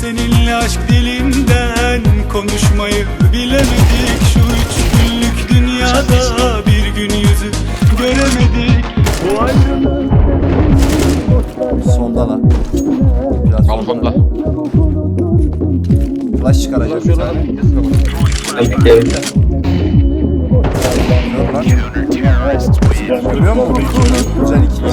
Seninle aşk dilinden konuşmayı bilemedik Şu üç günlük dünyada bir gün yüzü göremedik Bu ayrılık Solda lan. Biraz solda. Balkonda. Flash çıkaracak bir tane. Görüyor musun? Güzel iki kişi.